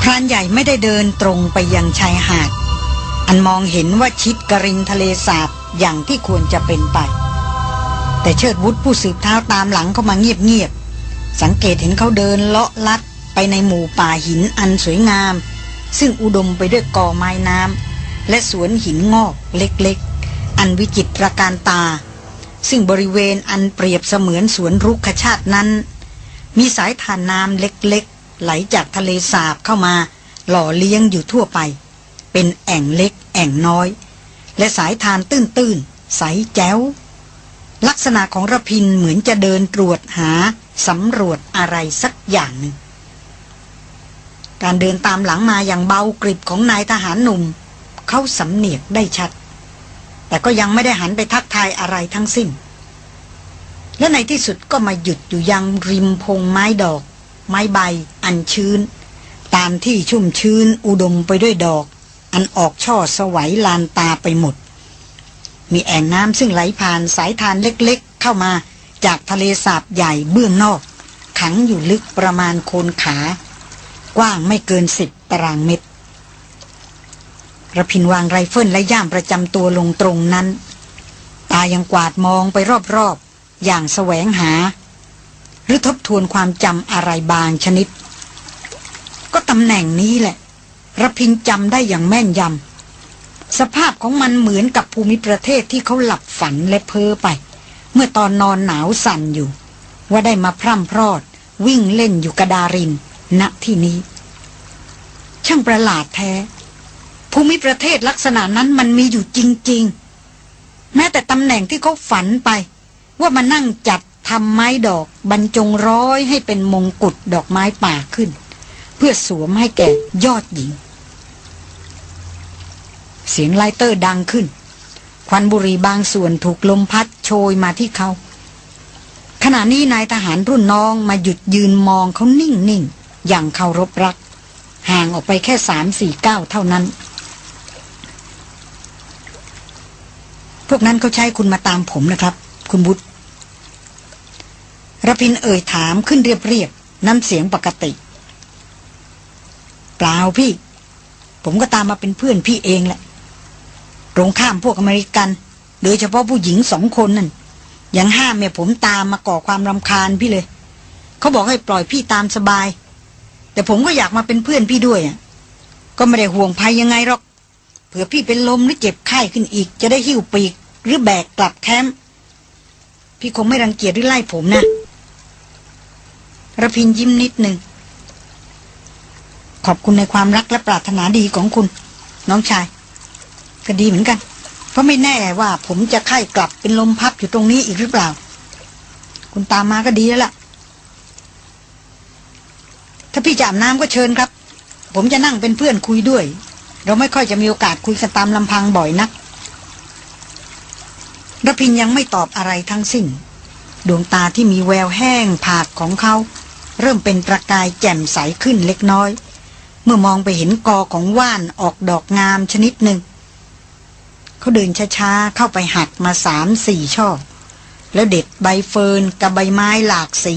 พรานใหญ่ไม่ได้เดินตรงไปยังชายหาด อันมองเห็นว่าชิดกระริมทะเลสาบอย่างที่ควรจะเป็นไป แต่เชิดวุฒผู้สืบเท้าตามหลังเข้ามาเงียบๆ สังเกตเห็นเขาเดินเลาะลัดไปในหมู่ป่าหินอันสวยงาม ซึ่งอุดมไปด้วยกอไม้น้ำและสวนหินงอกเล็กๆ อันวิจิตรการตาซึ่งบริเวณอันเปรียบเสมือนสวนรุกขชาตินั้น มีสายทานน้ำเล็กๆ ไหลจากทะเลสาบเข้ามา หล่อเลี้ยงอยู่ทั่วไป เป็นแอ่งเล็ก แอ่งน้อย และสายทานตื้นๆ ใสแจ๋ว ลักษณะของระพินเหมือนจะเดินตรวจหาสำรวจอะไรสักอย่างหนึ่ง การเดินตามหลังมาอย่างเบากริบของนายทหารหนุ่ม เขาสำเนียกได้ชัด แต่ก็ยังไม่ได้หันไปทักทายอะไรทั้งสิ้น และในที่สุดก็มาหยุดอยู่ยังริมพงไม้ดอก ไม้ใบ อันชื้น ตามที่ชุ่มชื้นอุดมไปด้วยดอก อันออกช่อสวัยลานตาไปหมด มีแอ่งน้ำซึ่งไหลผ่านสายทานเล็กๆ เข้ามาจากทะเลสาบใหญ่เบื้องนอก ขังอยู่ลึกประมาณโคนขา กว้างไม่เกินสิบตารางเมตรระพินวางไรเฟิลและย่ามประจำตัวลงตรงนั้น ตายังกวาดมองไปรอบๆ อย่างแสวงหา หรือทบทวนความจำอะไรบางชนิด ก็ตำแหน่งนี้แหละระพินจำได้อย่างแม่นยำสภาพของมันเหมือนกับภูมิประเทศที่เขาหลับฝันและเพ้อไป เมื่อตอนนอนหนาวสั่นอยู่ ว่าได้มาพร่ำพรอด วิ่งเล่นอยู่กระดารินณที่นี้ ช่างประหลาดแท้ ภูมิประเทศลักษณะนั้นมันมีอยู่จริง ๆ แม้แต่ตำแหน่งที่เขาฝันไป ว่ามานั่งจัดทำไม้ดอกบรรจงร้อยให้เป็นมงกุฎดอกไม้ป่าขึ้น เพื่อสวมให้แก่ยอดหญิง เสียงไลเตอร์ดังขึ้น ควันบุหรี่บางส่วนถูกลมพัดโชยมาที่เขา ขณะนี้นายทหารรุ่นน้องมาหยุดยืนมองเขานิ่งๆ อย่างเคารพรัก ห่างออกไปแค่สามสี่เก้าเท่านั้น พวกนั้นเขาใช้คุณมาตามผมนะครับ คุณบุตร ระพินเอ่ยถามขึ้นเรียบๆน้ำเสียงปกติ เปล่าพี่ ผมก็ตามมาเป็นเพื่อนพี่เองแหละตรงข้ามพวกอเมริกัน โดยเฉพาะผู้หญิงสองคนนั่นยังห้ามเมียผมตามมาก่อความรำคาญพี่เลย เขาบอกให้ปล่อยพี่ตามสบาย แต่ผมก็อยากมาเป็นเพื่อนพี่ด้วยอะก็ไม่ได้ห่วงภัยยังไงหรอกเผื่อพี่เป็นลมหรือเจ็บไข้ขึ้นอีก จะได้หิ้วปีกหรือแบกกลับแคมป์พี่คงไม่รังเกียจหรือไล่ผมนะ ระพินยิ้มนิดหนึ่ง ขอบคุณในความรักและปรารถนาดีของคุณ น้องชาย ก็ดีเหมือนกัน เพราะไม่แน่ว่าผมจะไข้กลับเป็นลมพับอยู่ตรงนี้อีกหรือเปล่า คุณตามมาก็ดีแล้วล่ะ ถ้าพี่จะอาบน้ำก็เชิญครับ ผมจะนั่งเป็นเพื่อนคุยด้วย เราไม่ค่อยจะมีโอกาสคุยกันตามลำพังบ่อยนักระพินยังไม่ตอบอะไรทั้งสิ้น ดวงตาที่มีแววแห้งผากของเขา เริ่มเป็นประกายแจ่มใสขึ้นเล็กน้อย เมื่อมองไปเห็นกอของว่านออกดอกงามชนิดหนึ่ง เขาเดินช้าๆ เข้าไปหักมาสามสี่ช่อ แล้วเด็ดใบเฟิร์นกับใบไม้หลากสี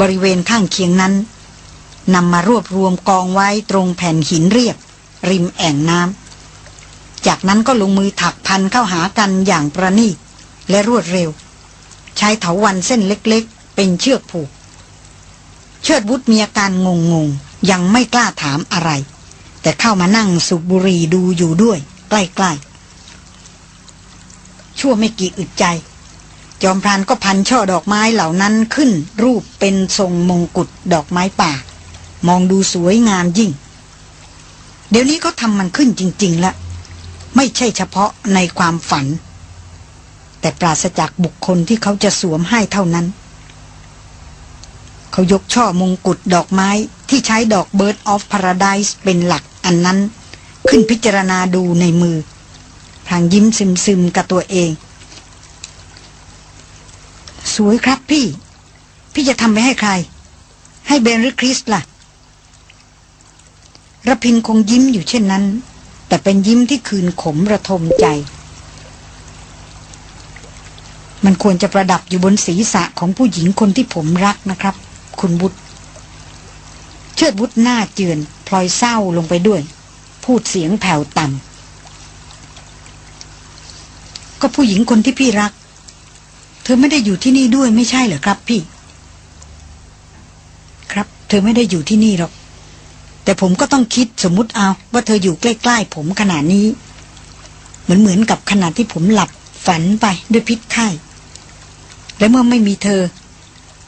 บริเวณข้างเคียงนั้นนำมารวบรวมกองไว้ตรงแผ่นหินเรียบ ริมแอ่งน้ำ จากนั้นก็ลงมือถักพันเข้าหากันอย่างประณีตและรวดเร็ว ใช้เถาวันเส้นเล็กๆ เป็นเชือกผูก เชิดบุตรมีอาการงงๆยังไม่กล้าถามอะไร แต่เข้ามานั่งสูบบุหรี่ดูอยู่ด้วย ใกล้ๆ ชั่วไม่กี่อึดใจ จอมพรานก็พันช่อดอกไม้เหล่านั้นขึ้น รูปเป็นทรงมงกุฎดอกไม้ป่า มองดูสวยงามยิ่ง เดี๋ยวนี้เขาทำมันขึ้นจริงๆแล้วไม่ใช่เฉพาะในความฝัน แต่ปราศจากบุคคลที่เขาจะสวมให้เท่านั้น เขายกช่อมงกุฎดอกไม้ที่ใช้ดอก Bird of Paradise เป็นหลักอันนั้น ขึ้นพิจารณาดูในมือพลางยิ้มซึมๆกับตัวเอง สวยครับพี่ พี่จะทำไปให้ใคร ให้เบนหรือคริสล่ะระพินคงยิ้มอยู่เช่นนั้น แต่เป็นยิ้มที่คืนขมระทมใจ มันควรจะประดับอยู่บนศีรษะของผู้หญิงคนที่ผมรักนะครับ คุณบุตร เชิดบุตรหน้าเจือนพลอยเศร้าลงไปด้วย พูดเสียงแผ่วต่ำก็ผู้หญิงคนที่พี่รัก เธอไม่ได้อยู่ที่นี่ด้วยไม่ใช่เหรอครับพี่ ครับ เธอไม่ได้อยู่ที่นี่หรอก แต่ผมก็ต้องคิดสมมติเอา ว่าเธออยู่ใกล้ ๆ ผมขนาดนี้ เหมือนเหมือนกับขณะที่ผมหลับฝันไปด้วยพิษไข้และเมื่อไม่มีเธอ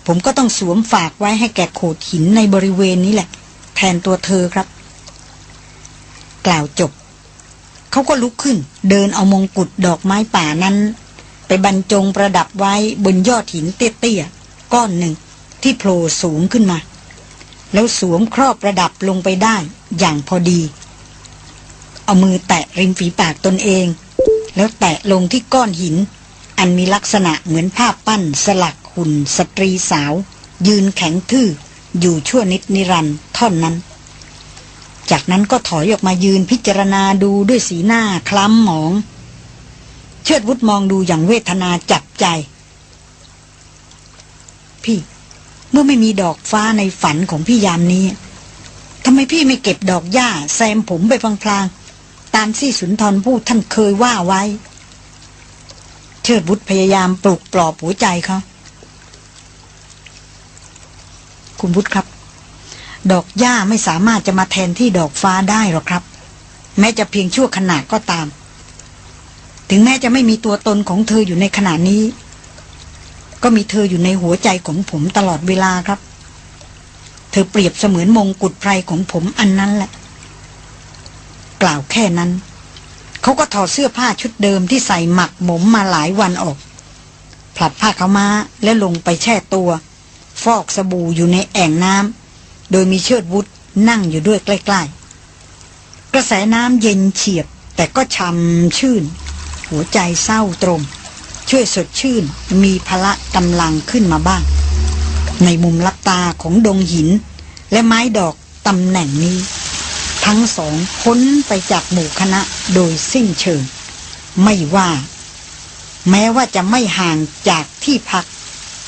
ผมก็ต้องสวมฝากไว้ให้แก่โขดหินในบริเวณนี้แหละ แทนตัวเธอครับ กล่าวจบ เขาก็ลุกขึ้น เดินเอามงกุฎดอกไม้ป่านั้น ไปบรรจงประดับไว้บนยอดหินเตี้ยๆก้อนหนึ่งที่โผล่สูงขึ้นมา แล้วสวมครอบประดับลงไปได้อย่างพอดี เอามือแตะริมฝีปากตนเอง แล้วแตะลงที่ก้อนหิน อันมีลักษณะเหมือนภาพปั้นสลัก หุ่นสตรีสาว ยืนแข็งทื่อ อยู่ชั่วนิดนิรันด์ท่อนนั้น จากนั้นก็ถอยออกมายืนพิจารณาดูด้วยสีหน้าคล้ำหมอง เชิดวุฒมองดูอย่างเวทนาจับใจ พี่ เมื่อไม่มีดอกฟ้าในฝันของพี่ยามนี้ทำไมพี่ไม่เก็บดอกหญ้าแซมผมไปพลางๆตามที่สุนทรพูดท่านเคยว่าไว้ เชิดบุตรพยายามปลุกปลอบหัวใจเขา คุณบุตรครับ ดอกหญ้าไม่สามารถจะมาแทนที่ดอกฟ้าได้หรอกครับ แม้จะเพียงชั่วขณะก็ตาม ถึงแม้จะไม่มีตัวตนของเธออยู่ในขณะนี้ ก็มีเธออยู่ในหัวใจของผมตลอดเวลาครับ เธอเปรียบเสมือนมงกุฎไพรของผมอันนั้นแหละ กล่าวแค่นั้นเขาก็ถอดเสื้อผ้าชุดเดิมที่ใส่หมักหมมมาหลายวันออกผลัดผ้าเขาวม้าและลงไปแช่ตัว ฟอกสบู่อยู่ในแอ่งน้ำโดยมีเชิดวุฒนั่งอยู่ด้วยใกล้ๆ กระแสน้ำเย็นเฉียบ แต่ก็ช่ำชื่น หัวใจเศร้าตรมช่วยสดชื่นมีพละกำลังขึ้นมาบ้าง ในมุมลับตาของดงหิน และไม้ดอกตำแหน่งนี้ ทั้งสองพ้นไปจากหมู่คณะโดยสิ้นเชิง ไม่ว่า แม้ว่าจะไม่ห่างจากที่พัก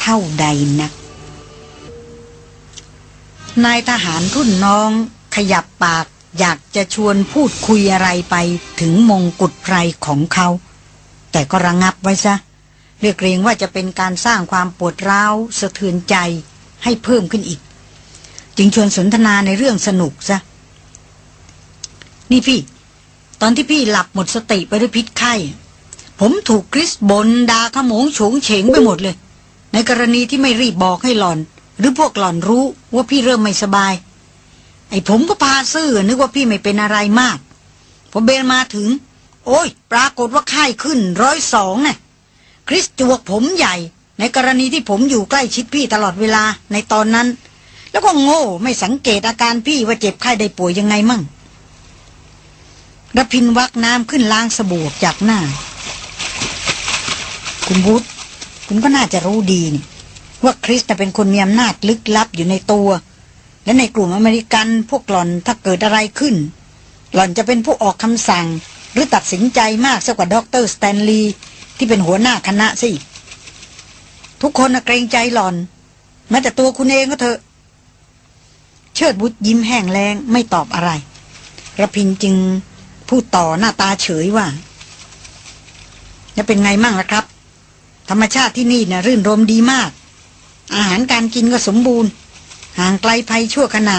เท่าใดนัก นายทหารรุ่นน้อง ขยับปากอยากจะชวนพูดคุยอะไรไปถึงมงกุฎไพรของเขา แต่ก็ระงงับไว้ซะเรียกเกรงว่าจะเป็นการสร้างความปวดร้าวสะเทือนใจให้เพิ่มขึ้นอีก จึงชวนสนทนาในเรื่องสนุกซะ นี่พี่ ตอนที่พี่หลับหมดสติไปด้วยพิษไข้ ผมถูกคริสบนดาขโมงโฉงเฉงไปหมดเลย ในกรณีที่ไม่รีบบอกให้หลอน หรือพวกหล่อนรู้ว่าพี่เริ่มไม่สบาย ไอ้ผมก็พาซื่อนึกว่าพี่ไม่เป็นอะไรมากพอเบนมาถึง โอ้ย ปรากฏว่าไข้ขึ้นร้อยสองน่ะคริสจวกผมใหญ่ ในกรณีที่ผมอยู่ใกล้ชิดพี่ตลอดเวลาในตอนนั้น แล้วก็โง่ไม่สังเกตอาการพี่ว่าเจ็บไข้ได้ป่วยยังไงมั่งรพินวักน้ำขึ้นล้างสบู่จากหน้า คุณบุตรคุณก็น่าจะรู้ดีนี่ ว่าคริสน่ะเป็นคนมีอำนาจลึกลับอยู่ในตัว และในกลุ่มอเมริกันพวกหล่อนถ้าเกิดอะไรขึ้น หล่อนจะเป็นผู้ออกคำสั่ง หรือตัดสินใจมากสักกว่าด็อกเตอร์สแตนลีย์ที่เป็นหัวหน้าคณะสิทุกคนเกรงใจหล่อนแม้แต่ตัวคุณเองก็เถอะ เชิดบุตรยิ้มแห้งแรงไม่ตอบอะไรระพินจึงพูดต่อหน้าตาเฉยว่าจะเป็นไงมั่งล่ะครับ ธรรมชาติที่นี่นะ่ะรื่นรมดีมาก อาหารการกินก็สมบูรณ์ ห่างไกลภัยชั่วขณะ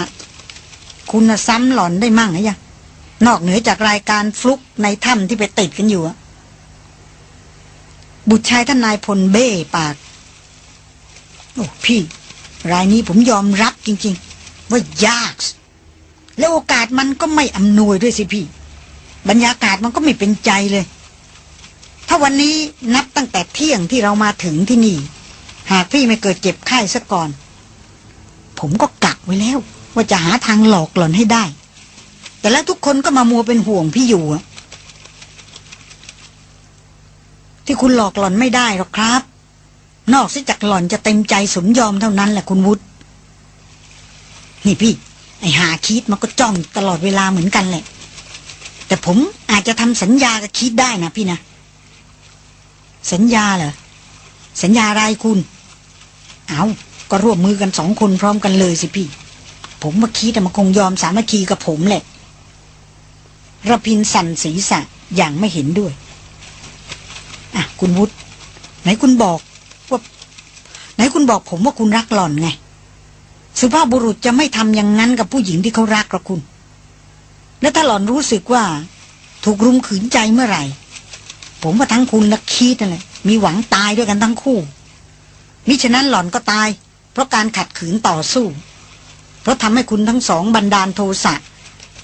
คุณซ้ำหล่อนได้มั่งหรือยังนอกเหนือจากรายการฟลุกในถ้ำที่ไปติดกันอยู่บุตรชายท่านนายพลเบ้ปาก โอ้พี่ รายนี้ผมยอมรับจริง ๆ ว่ายาก แล้วโอกาสมันก็ไม่อำนวยด้วยสิพี่ บรรยากาศมันก็ไม่เป็นใจเลย ถ้าวันนี้นับตั้งแต่เที่ยงที่เรามาถึงที่นี่ หากพี่ไม่เกิดเจ็บไข้ซะก่อน ผมก็กักไว้แล้ว ว่าจะหาทางหลอกหล่อนให้ได้ แต่แล้วทุกคนก็มามัวเป็นห่วงพี่อยู่ที่คุณหลอกหล่อนไม่ได้หรอกครับ นอกจากหล่อนจะเต็มใจสมยอมเท่านั้นแหละคุณวุฒินี่พี่ ไอหาคิดมันก็จ้องตลอดเวลาเหมือนกันแหละ แต่ผมอาจจะทำสัญญากับคิดได้นะพี่นะ สัญญาเหรอ สัญญาอะไรคุณ เอาก็ร่วมมือกันสองคนพร้อมกันเลยสิพี่ ผมว่าคิดแต่มันคงยอมสามัคคีกับผมแหละระพินสั่นศีรษะอย่างไม่เห็นด้วย อะ คุณวุฒิไหนคุณบอกว่าไหนคุณบอกผมว่าคุณรักหล่อนไง สุภาพบุรุษจะไม่ทำอย่างนั้นกับผู้หญิงที่เขารักหรอกคุณ แล้วถ้าหล่อนรู้สึกว่า ถูกรุมขืนใจเมื่อไหร่ ผมว่าทั้งคุณและคีดนั่นแหละมีหวังตายด้วยกันทั้งคู่ มิฉะนั้นหล่อนก็ตาย เพราะการขัดขืนต่อสู้ เพราะทำให้คุณทั้งสองบันดาลโทสะ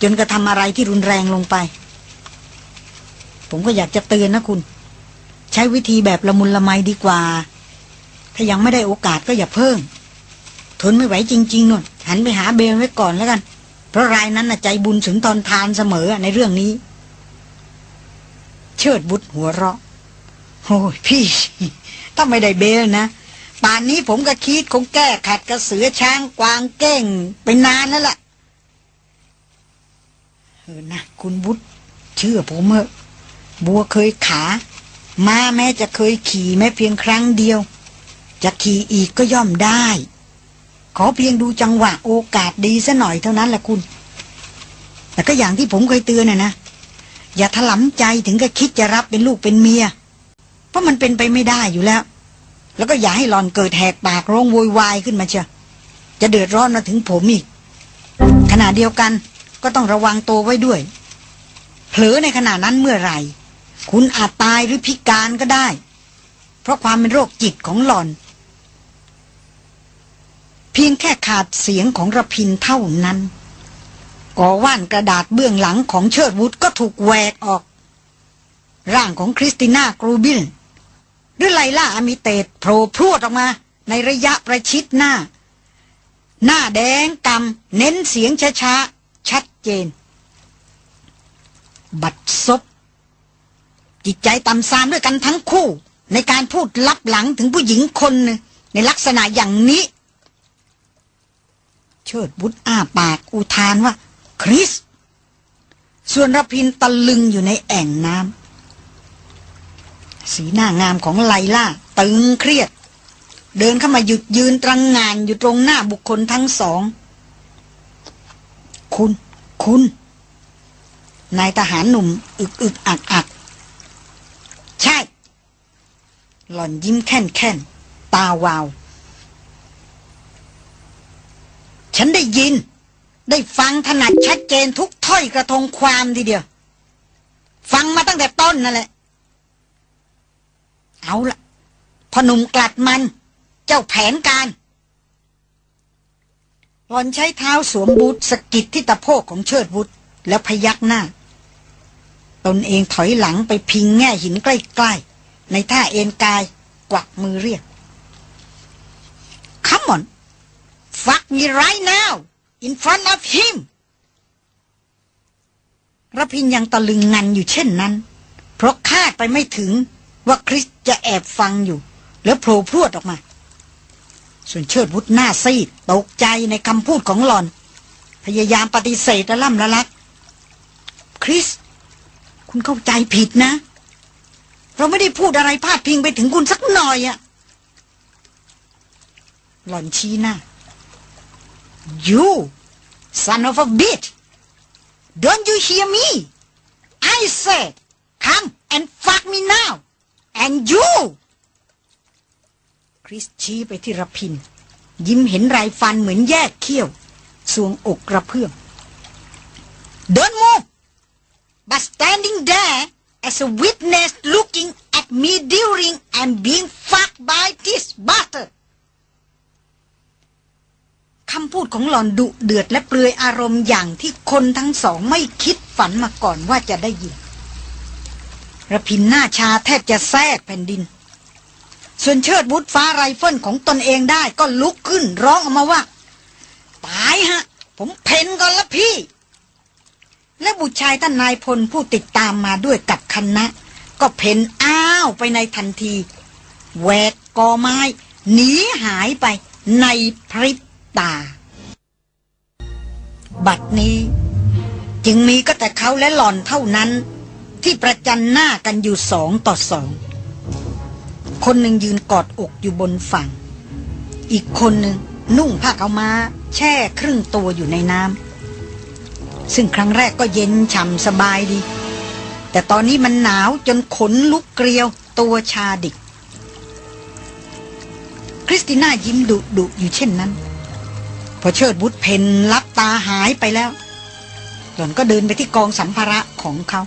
จนกระทำอะไรที่รุนแรงลงไป ผมก็อยากจะเตือนนะคุณ ใช้วิธีแบบละมุนละไมดีกว่า ถ้ายังไม่ได้โอกาสก็อย่าเพิ่ง ทนไม่ไหวจริงๆนุ่นหันไปหาเบลไว้ก่อนแล้วกัน เพราะรายนั้นน่ะใจบุญสุนทรทานเสมอในเรื่องนี้ เชิดบุตรหัวเราะโอ้ยพี่ถ้าไม่ได้เบลนะ ป่านนี้ผมกับคิดคงแก้ขัดกระเสือช้างกวางเก้งไปนานแล้วล่ะเออนะคุณบุตรเชื่อผมเถอะบัวเคยขาม้าแม้จะเคยขี่แม้เพียงครั้งเดียว จะขี่อีกก็ย่อมได้ ขอเพียงดูจังหวะโอกาสดีซะหน่อยเท่านั้นแหละคุณ แต่ก็อย่างที่ผมเคยเตือนน่ะนะอย่าถลำใจถึงกับคิดจะรับเป็นลูกเป็นเมีย เพราะมันเป็นไปไม่ได้อยู่แล้ว แล้วก็อย่าให้หลอนเกิดแหกปากร้องโวยวายขึ้นมาเชียวจะเดือดร้อนมาถึงผมอีกขณะเดียวกันก็ต้องระวังตัวไว้ด้วย เผลอในขณะนั้นเมื่อไหร่ คุณอาจตายหรือพิการก็ได้ เพราะความเป็นโรคจิตของหลอน เพียงแค่ขาดเสียงของระพินเท่านั้นก่อว่านกระดาษเบื้องหลังของเชิดวุฒก็ถูกแหวกออก ร่างของคริสติน่ากรูบิล หรือไลล่าอมิเตตโผล่พรวดออกมา ในระยะประชิดหน้า หน้าแดงกำเน้นเสียงช้าๆ ชัดเจน บัดซบจิตใจต่ำซามด้วยกันทั้งคู่ ในการพูดลับหลังถึงผู้หญิงคนหนึ่งในลักษณะอย่างนี้ เชิดบุตรอ้าปากอุทานว่า คริส ส่วนรพินตะลึงอยู่ในแอ่งน้ำ สีหน้างามของไลล่าตึงเครียด เดินเข้ามาหยุดยืนตรังงานอยู่ตรงหน้าบุคคลทั้งสอง คุณ คุณ นายทหารหนุ่ม อึกอึกอักอักใช่ หล่อนยิ้มแค่นแค่นตาวาว ฉันได้ยิน ได้ฟังถนัดชัดเจนทุกถ้อยกระทงความทีเดียว ฟังมาตั้งแต่ต้นนั่นแหละ เอาละพอหนุ่มกลัดมัน เจ้าแผนการ หลอนใช้เท้าสวมบูทสกิดที่ตะโพกของเชิดวุฒแล้วพยักหน้า ตนเองถอยหลังไปพิงแง่หินใกล้ๆ ในท่าเอ็นกายกวักมือเรียก Come on fuck me right now in front of him ระพินยังตะลึงงันอยู่เช่นนั้น เพราะคาดไปไม่ถึง ว่าคริสจะแอบฟังอยู่ แล้วโผล่พรวดออกมา ส่วนเชิดวุฒหน้าซีดตกใจในคำพูดของหลอน พยายามปฏิเสธและล่ำละลัก คริส คุณเข้าใจผิดนะ เราไม่ได้พูดอะไรพาดพิงไปถึงคุณสักหน่อยอะหล่อนชี้หน้า You son of a bitch don't you hear me I said come and fuck me now and you คริสชี้ไปที่ระพิน ยิ้มเห็นไรฟันเหมือนแยกเขี้ยว สวงอกกระเพื่อม Don't move but standing there as a witness looking at me during and being fucked by this bastard คำพูดของหลอนดุเดือดและเปลือยอารมณ์อย่างที่คนทั้งสองไม่คิดฝันมาก่อนว่าจะได้ยิน ระพินหน้าชาแทบจะแทรกแผ่นดิน ส่วนเชิดวุฒฟ้าไรเฟิลของตนเองได้ก็ลุกขึ้นร้องออกมาว่า ตายฮะ ผมเพนก่อนละพี่ และบุตรชายท่านนายพลผู้ติดตามมาด้วยกับคณะ ก็เพนอ้าวไปในทันทีแหวกกอไม้หนีหายไปในพริบตา บัดนี้ จึงมีก็แต่เขาและหล่อนเท่านั้น ที่ประจันหน้ากันอยู่สองต่อสอง คนหนึ่งยืนกอดอกอยู่บนฝั่ง อีกคนหนึ่งนุ่งผ้าเอาวมาแช่ครึ่งตัวอยู่ในน้ำซึ่งครั้งแรกก็เย็นฉ่ำสบายดี แต่ตอนนี้มันหนาวจนขนลุกเกลียวตัวชาดิก คริสติน่ายิ้มดุดุอยู่เช่นนั้น พอเชิดบุตรเพนลับตาหายไปแล้วหล่อนก็เดินไปที่กองสัมภาระของเขา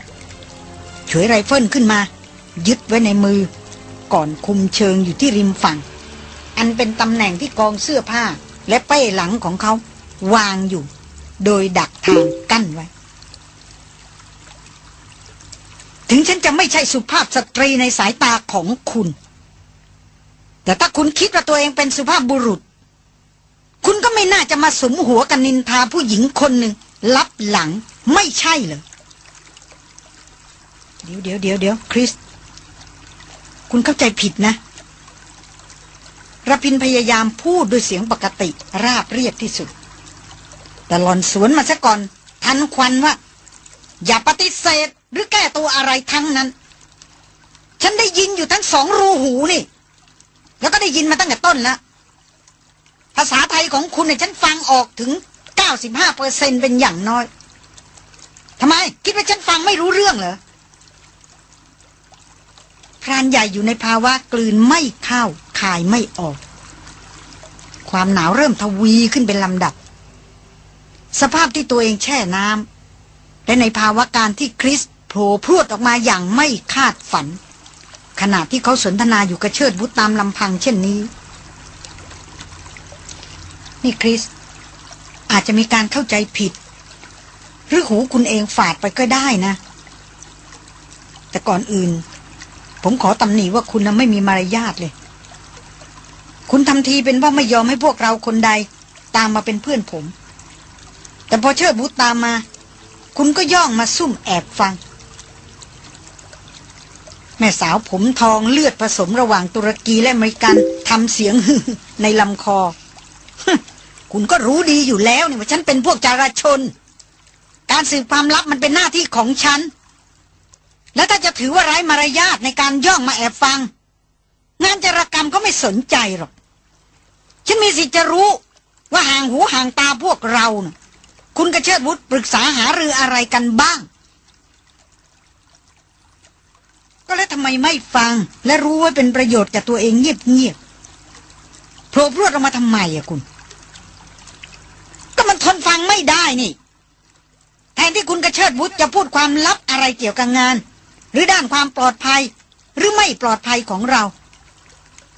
ฉวยไรเฟิลขึ้นมา ยึดไว้ในมือ ก่อนคุมเชิงอยู่ที่ริมฝั่ง อันเป็นตำแหน่งที่กองเสื้อผ้าและเป้หลังของเขาวางอยู่ โดยดักทางกั้นไว้ ถึงฉันจะไม่ใช่สุภาพสตรีในสายตาของคุณ แต่ถ้าคุณคิดว่าตัวเองเป็นสุภาพบุรุษ คุณก็ไม่น่าจะมาสมหัวกันนินทาผู้หญิงคนหนึ่งลับหลังไม่ใช่เหรอ เดี๋ยวเดี๋ยวเดี๋ยวเดี๋ยวคริส คุณเข้าใจผิดนะระพินพยายามพูดด้วยเสียงปกติ ราบเรียบที่สุด แต่หลอนสวนมาซะก่อน ทันควันว่า อย่าปฏิเสธหรือแก้ตัวอะไรทั้งนั้น ฉันได้ยินอยู่ทั้งสองรูหูนี่ แล้วก็ได้ยินมาตั้งแต่ต้นแล้วภาษาไทยของคุณเนี่ยฉันฟังออกถึง 95เปอร์เซ็นเป็นอย่างน้อยทำไม คิดว่าฉันฟังไม่รู้เรื่องเหรอ พรานใหญ่อยู่ในภาวะกลืนไม่เข้าคายไม่ออก ความหนาวเริ่มทวีขึ้นเป็นลำดับ สภาพที่ตัวเองแช่น้ำและในภาวะการที่คริสโผล่พรวดออกมาอย่างไม่คาดฝัน ขณะที่เขาสนทนาอยู่กระเชิดบุตรตามลำพังเช่นนี้ นี่คริส อาจจะมีการเข้าใจผิด หรือหูคุณเองฝาดไปก็ได้นะ แต่ก่อนอื่น ผมขอตำหนิว่าคุณน่ะไม่มีมารยาทเลย คุณทำทีเป็นว่าไม่ยอมให้พวกเราคนใด ตามมาเป็นเพื่อนผม แต่พอเชิดบุตรตามมา คุณก็ย่องมาซุ่มแอบฟัง แม่สาวผมทองเลือดผสมระหว่างตุรกีและอเมริกันทำเสียงในลำคอ คุณก็รู้ดีอยู่แล้วนี่ว่าฉันเป็นพวกจาราชน การสืบความลับมันเป็นหน้าที่ของฉัน แล้วถ้าจะถือว่าไร้มารยาทในการย่องมาแอบฟัง งานจารกรรมก็ไม่สนใจหรอก ฉันมีสิทธิ์จะรู้ว่าห่างหูห่างตาพวกเรานะคุณกระเชิดวุฒิปรึกษาหารืออะไรกันบ้าง ก็แล้วทำไมไม่ฟัง และรู้ว่าเป็นประโยชน์กับตัวเองเงียบๆโผล่พรวดออกมาทำไมอะคุณ ก็มันทนฟังไม่ได้นี่แทนที่คุณกระเชิดวุฒิจะพูดความลับอะไรเกี่ยวกับงาน หรือด้านความปลอดภัย หรือไม่ปลอดภัยของเรา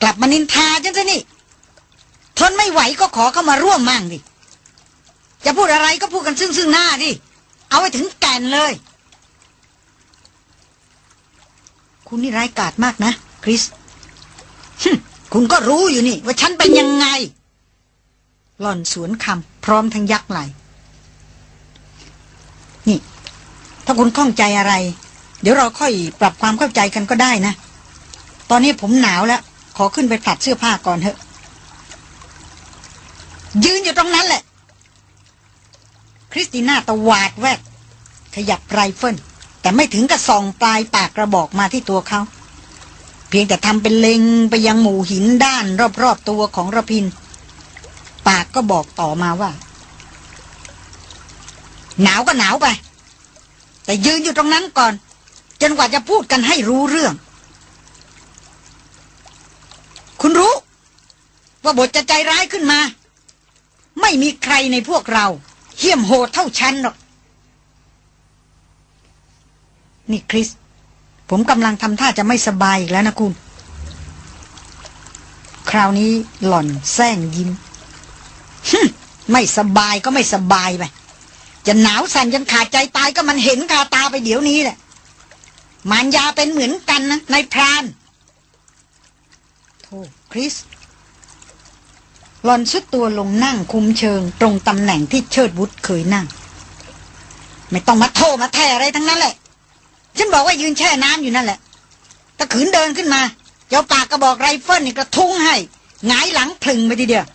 กลับมานินทาจังซะนี่ ทนไม่ไหวก็ขอเข้ามาร่วมมั่งดิจะพูดอะไรก็พูดกันซึ่งซึ่งหน้าดิ เอาไว้ถึงแก่นเลย คุณนี่ร้ายกาจมากนะ คริสคุณก็รู้อยู่นี่ ว่าฉันเป็นยังไง หล่อนสวนคำพร้อมทั้งยักไหล นี่ ถ้าคุณข้องใจอะไร เดี๋ยวเราค่อยปรับความเข้าใจกันก็ได้นะ ตอนนี้ผมหนาวแล้ว ขอขึ้นไปผลัดเสื้อผ้าก่อนเถอะ ยืนอยู่ตรงนั้นแหละ คริสติน่าตะวาดแวก ขยับไรเฟิลแต่ไม่ถึงกับส่องปลายปากกระบอกมาที่ตัวเขาเพียงแต่ทำเป็นเล็งไปยังหมู่หินด้านรอบๆตัวของระพิน ปากก็บอกต่อมาว่า หนาวก็หนาวไป แต่ยืนอยู่ตรงนั้นก่อน จนกว่าจะพูดกันให้รู้เรื่อง คุณรู้ ว่าบทจะใจร้ายขึ้นมา ไม่มีใครในพวกเรา เหี้ยมโหดเท่าฉันหรอก นี่คริส ผมกำลังทำท่าจะไม่สบายอีกแล้วนะคุณ คราวนี้หล่อนแซงยิ้มฮึ่มไม่สบายก็ไม่สบายไปจะหนาวสั่นจนขาดใจตายก็มันเห็นคาตาไปเดี๋ยวนี้แหละ มารยาเป็นเหมือนกันนะในพรานโธ่คริสหลอนสุดตัวลงนั่งคุมเชิง ตรงตำแหน่งที่เชิดวุฒเคยนั่ง ไม่ต้องมาโทษมาแท้อะไรทั้งนั้นแหละ ฉันบอกว่ายืนแช่น้ำอยู่นั่นแหละถ้าขืนเดินขึ้นมาเจ้าปากกระบอกไรเฟิลนี่กระทุ้งให้หงายหลังพลึงไปทีเดียว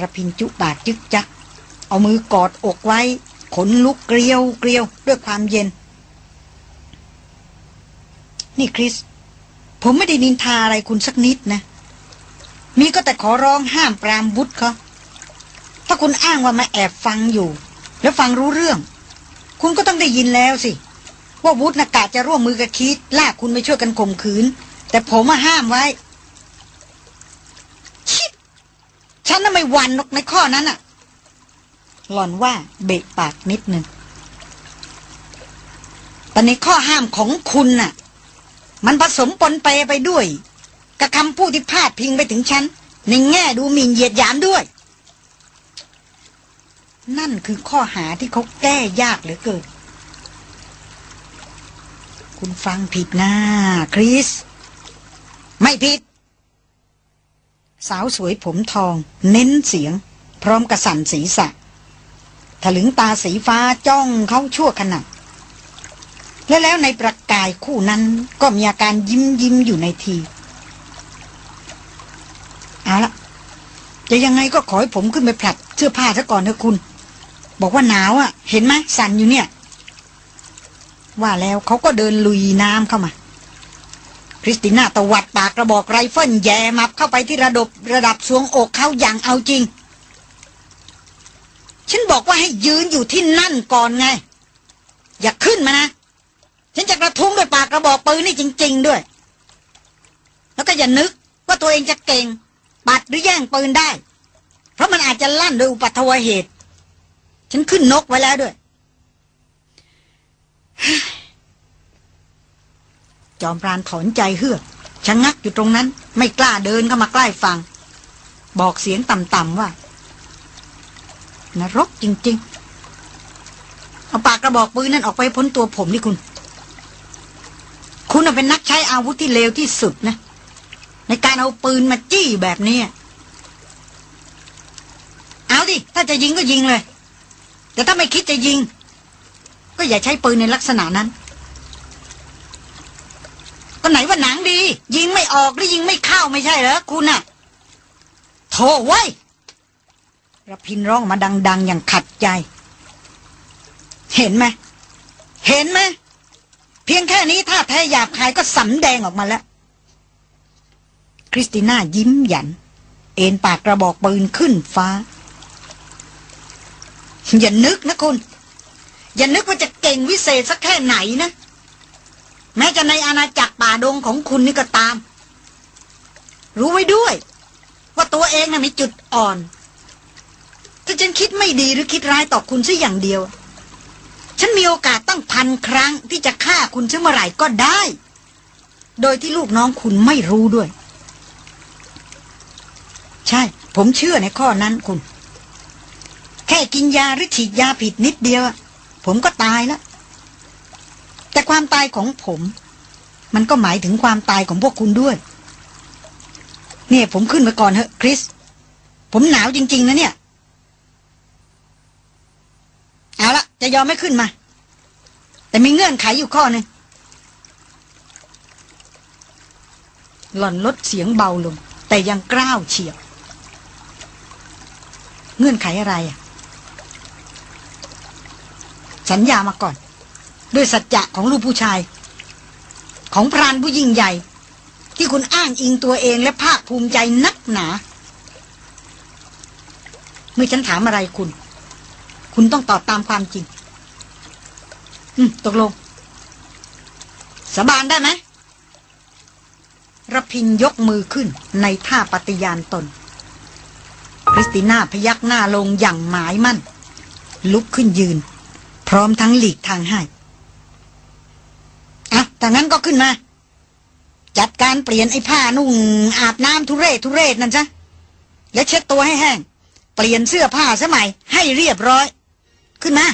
ระพินจุปากจึกจัก เอามือกอดอกไว้ ขนลุกเกลียวเกลียวด้วยความเย็น นี่คริส ผมไม่ได้นินทาอะไรคุณสักนิดนะ มีก็แต่ขอร้องห้ามปรามวุฒเขาถ้าคุณอ้างว่ามาแอบฟังอยู่ แล้วฟังรู้เรื่อง คุณก็ต้องได้ยินแล้วสิ ว่าวุฒนากะจะร่วมมือกับคิดลากคุณไปช่วยกันข่มขืน แต่ผมมาห้ามไว้ชิดฉันน่ะไม่หวันหรอกในข้อนั้นอะ หล่อนว่าเบะปากนิดหนึ่งแต่ในข้อห้ามของคุณน่ะ มันผสมปนเปไปด้วยกับคำพูดที่พาดพิงไปถึงฉัน ในแง่ดูหมิ่นเหยียดหยามด้วย นั่นคือข้อหาที่เขาแก้ยากเหลือเกินคุณฟังผิดนะคริส ไม่ผิด สาวสวยผมทอง เน้นเสียง พร้อมกระสันศีรษะ ถลึงตาสีฟ้าจ้องเขาชั่วขณะและแล้วในประกายคู่นั้นก็มีอาการยิ้มยิ้มอยู่ในที เอาละจะยังไงก็ขอให้ผมขึ้นไปผลัดเสื้อผ้าซะก่อนเถอะคุณ บอกว่าหนาวอะ่ะ เห็นไหมสั่นอยู่เนี่ย ว่าแล้วเขาก็เดินลุยน้ำเข้ามา คริสติน่าตวัดปากกระบอกไรเฟิลแย่มับเข้าไปที่ระดับระดับสวงอกเขาอย่างเอาจริง ฉันบอกว่าให้ยืนอยู่ที่นั่นก่อนไง อย่าขึ้นมานะ ฉันจะกระทุ้งด้วยปากกระบอกปืนนี่จริง ๆ ด้วย แล้วก็อย่านึกว่าตัวเองจะเก่งปัดหรือแย่งปืนได้ เพราะมันอาจจะลั่นโดยอุปัตวเหตุ ฉันขึ้นนกไว้แล้วด้วย จอมพรานถอนใจเฮือกชะงักอยู่ตรงนั้น ไม่กล้าเดินเข้ามาใกล้ฟัง บอกเสียงต่ำๆว่า นรกจริง ๆ เอาปากกระบอกปืนนั่นออกไปพ้นตัวผมดิคุณ คุณเป็นนักใช้อาวุธที่เลวที่สุดนะ ในการเอาปืนมาจี้แบบนี้ เอาดิ ถ้าจะยิงก็ยิงเลย แต่ถ้าไม่คิดจะยิง ก็อย่าใช้ปืนในลักษณะนั้นก็ไหนว่าหนังดี ยิงไม่ออกหรือยิงไม่เข้าไม่ใช่เหรอคุณน่ะโธ่เว้ ระพินร้องมาดัง ๆ อย่างขัดใจ เห็นไหม เห็นไหม เพียงแค่นี้ถ้าแท้หยาบคายก็สำแดงออกมาแล้ว คริสติน่ายิ้มหยัน เอ็นปากกระบอกปืนขึ้นฟ้า อย่านึกนะคุณ อย่านึกว่าจะเก่งวิเศษสักแค่ไหนนะ แม้จะในอาณาจักรป่าดงของคุณนี่ก็ตาม รู้ไว้ด้วย ว่าตัวเองน่ะมีจุดอ่อน ถ้าฉันคิดไม่ดีหรือคิดร้ายต่อคุณซะอย่างเดียว ฉันมีโอกาสตั้งพันครั้งที่จะฆ่าคุณเมื่อไหร่ก็ได้ โดยที่ลูกน้องคุณไม่รู้ด้วย ใช่ ผมเชื่อในข้อนั้นคุณ แค่กินยาหรือฉีดยาผิดนิดเดียว ผมก็ตายแล้ว แต่ความตายของผม มันก็หมายถึงความตายของพวกคุณด้วย เนี่ยผมขึ้นมาก่อนเถอะคริส ผมหนาวจริง ๆ นะเนี่ย เอาละ จะยอมไม่ขึ้นมา แต่มีเงื่อนไขอยู่ข้อหนึ่งหล่อนลดเสียงเบาลง แต่ยังกล้าวเฉียบเงื่อนไขอะไรอะ สัญญามาก่อน ด้วยสัจจะของลูกผู้ชาย ของพรานผู้ยิ่งใหญ่ ที่คุณอ้างอิงตัวเองและภาคภูมิใจนักหนา เมื่อฉันถามอะไรคุณ คุณต้องตอบตามความจริง อืมตกลง สาบานได้ไหมระพินยกมือขึ้นในท่าปฏิญาณตน คริสติน่าพยักหน้าลงอย่างหมายมั่น ลุกขึ้นยืน พร้อมทั้งหลีกทางให้อะถ้างั้นก็ขึ้นมา จัดการเปลี่ยนไอ้ผ้านุ่ง อาบน้ำทุเรศทุเรศนั่นซะและเช็ดตัวให้แห้ง เปลี่ยนเสื้อผ้าสมัยให้เรียบร้อย ขึ้นมา